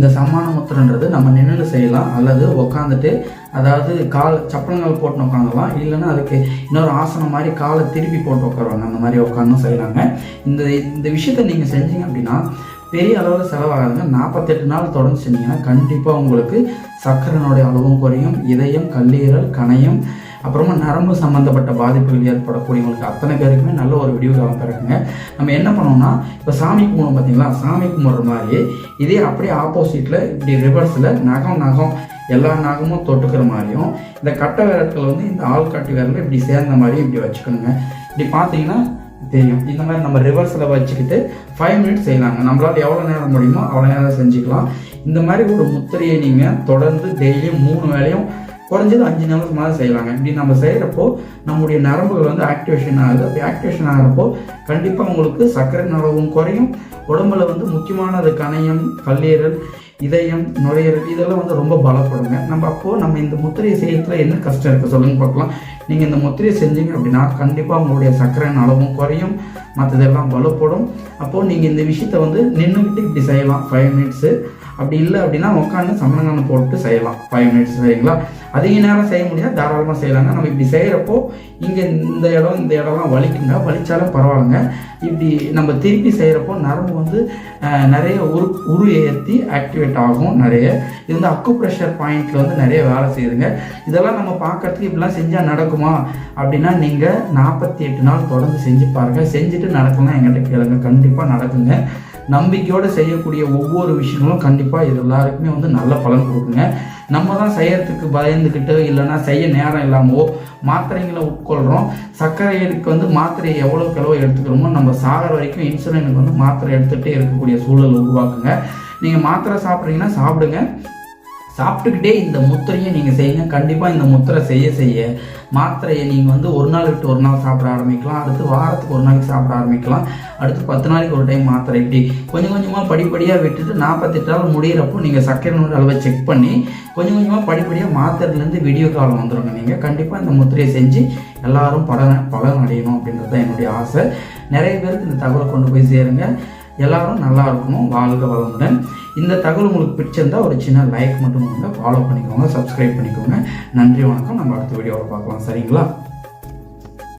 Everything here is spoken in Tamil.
இந்த சம்மான முத்திரன்றது நம்ம நின்று செய்யலாம் அல்லது உக்காந்துட்டு அதாவது கால் சப்பளங்கள் போட்டு உட்காந்துலாம் இல்லைன்னா அதுக்கு இன்னொரு ஆசனம் மாதிரி காலை திருப்பி போட்டு உட்காருவாங்க அந்த மாதிரி உட்காந்து செய்கிறாங்க இந்த இந்த விஷயத்தை நீங்கள் செஞ்சீங்க அப்படின்னா பெரிய அளவில் செலவாகாதுங்க. நாற்பத்தெட்டு நாள் தொடர்ந்து செஞ்சீங்கன்னா கண்டிப்பாக உங்களுக்கு சர்க்கரையினுடைய அளவும் குறையும். இதயம் கல்லீரல் கணையம் அப்புறமா நரம்பு சம்மந்தப்பட்ட பாதிப்புகள் ஏற்படக்கூடியவங்களுக்கு அத்தனை பேருக்குமே நல்ல ஒரு விடிவு காலம் பிறகுங்க நம்ம என்ன பண்ணோம்னா இப்போ சாமி கும்பிடும் பார்த்தீங்களா சாமி கும்பிட்ற மாதிரி இதே அப்படியே ஆப்போசிட்டில் இப்படி ரிவர்ஸில் நகம் நகம் எல்லா நகமும் தொட்டுக்கிற மாதிரியும் இந்த கட்டை விரல்கள் வந்து இந்த ஆள்காட்டி விரலில் இப்படி சேர்ந்த மாதிரியும் இப்படி வச்சுக்கணுங்க. இப்படி பார்த்தீங்கன்னா தெரியும். இந்த மாதிரி நம்ம ரிவர்ஸில் வச்சுக்கிட்டு ஃபைவ் மினிட்ஸ் செய்யலாங்க. நம்மளால் எவ்வளோ நேரம் முடியுமோ அவ்வளோ நேரம் செஞ்சுக்கலாம். இந்த மாதிரி ஒரு முத்திரையை நீங்கள் தொடர்ந்து டெய்லியும் மூணு வேலையும் குறைஞ்சது அஞ்சு நிமிஷம் மாதிரி செய்யலாங்க இப்படி நம்ம செய்கிறப்போ நம்முடைய நரம்புகள் வந்து ஆக்டிவேஷன் ஆகுது. அப்படி ஆக்டிவேஷன் ஆகிறப்போ கண்டிப்பாக உங்களுக்கு சர்க்கரை அளவும் குறையும். உடம்புல வந்து முக்கியமானது கணையம் கல்லீரல் இதயம் நுரையீரல் இதெல்லாம் வந்து ரொம்ப பலப்படுங்க. நம்ம அப்போது நம்ம இந்த முத்திரையை செய்யறதுல என்ன கஷ்டம் இருக்குது சொல்லுங்க பார்க்கலாம். நீங்கள் இந்த முத்திரையை செஞ்சீங்க அப்படின்னா கண்டிப்பாக உங்களுடைய சர்க்கரையின் அளவும் குறையும். மற்றதெல்லாம் பலப்படும். அப்போது நீங்கள் இந்த விஷயத்த வந்து நின்றுக்கிட்டு இப்படி செய்யலாம். ஃபைவ் மினிட்ஸு அப்படி இல்லை அப்படின்னா உட்காந்து சமணங்கான போட்டு செய்யலாம். ஃபைவ் மினிட்ஸ் சரிங்களா? அதிக நேரம் செய்ய முடியாது தாராளமாக செய்யலாங்க. நம்ம இப்படி செய்கிறப்போ இங்கே இந்த இடம் இந்த இடம்லாம் வலிக்குங்க. வலித்தாலும் பரவாயில்லைங்க. இப்படி நம்ம திருப்பி செய்கிறப்போ நரம்பு வந்து நிறைய உரு உரு ஏற்றி ஆக்டிவேட் ஆகும் நிறைய. இது வந்து அக்கு பாயிண்டில் வந்து நிறைய வேலை செய்யுதுங்க. இதெல்லாம் நம்ம பார்க்கறதுக்கு இப்படிலாம் செஞ்சால் நடக்குமா? அப்படின்னா நீங்கள் நாற்பத்தி எட்டு நாள் தொடர்ந்து செஞ்சு பாருங்கள் செஞ்சுட்டு நடக்கலாம் எங்கிட்ட கேளுங்க. கண்டிப்பாக நடக்குங்க. நம்பிக்கையோடு செய்யக்கூடிய ஒவ்வொரு விஷயங்களும் கண்டிப்பாக இது எல்லாருக்குமே வந்து நல்ல பலன் கொடுக்குங்க. நம்ம தான் செய்யறதுக்கு பயந்துக்கிட்டு இல்லைன்னா செய்ய நேரம் இல்லாமோ மாத்திரைங்களை உட்கொள்கிறோம் சர்க்கரைக்கு வந்து மாத்திரையை எவ்வளோ கிளவு எடுத்துக்கிறோமோ நம்ம சாகிற வரைக்கும் இன்சுலினுக்கு வந்து மாத்திரை எடுத்துகிட்டே இருக்கக்கூடிய சூழல் உருவாக்குங்க. நீங்கள் மாத்திரை சாப்பிட்றீங்கன்னா சாப்பிடுங்க. சாப்பிட்டுக்கிட்டே இந்த முத்திரையை நீங்கள் செய்யுங்க. கண்டிப்பாக இந்த முத்திரை செய்ய செய்ய மாத்திரையை நீங்கள் வந்து ஒரு நாள் விட்டு ஒரு நாள் சாப்பிட ஆரம்பிக்கலாம். அடுத்து வாரத்துக்கு ஒரு நாளைக்கு சாப்பிட ஆரம்பிக்கலாம். அடுத்து பத்து நாளைக்கு ஒரு டைம் மாத்திரை இப்படி கொஞ்சம் கொஞ்சமாக படிப்படியாக விட்டுட்டு நாற்பத்தெட்டு நாள் முடியிறப்போ நீங்கள் சர்க்கரை நோய் அளவை செக் பண்ணி கொஞ்சம் கொஞ்சமாக படிப்படியாக மாத்திரையிலேருந்து வீடியோ காலம் வந்துடுங்க நீங்கள் கண்டிப்பாக இந்த முத்திரையை செஞ்சு எல்லாரும் பலன் பலன் அடையணும் அப்படின்றது தான் என்னுடைய ஆசை. நிறைய பேருக்கு இந்த தகவலை கொண்டு போய் சேருங்க. எல்லாரும் நல்லா இருக்கணும். வாழ்க வளமுடன். இந்த தகவல் உங்களுக்கு பிடிச்சிருந்தா ஒரு சின்ன லைக் மட்டும் கொடுங்க ஃபாலோ பண்ணிக்கோங்க சப்ஸ்கிரைப் பண்ணிக்கோங்க. நன்றி வணக்கம். நம்ம அடுத்த வீடியோவில் பார்க்கலாம். சரிங்களா?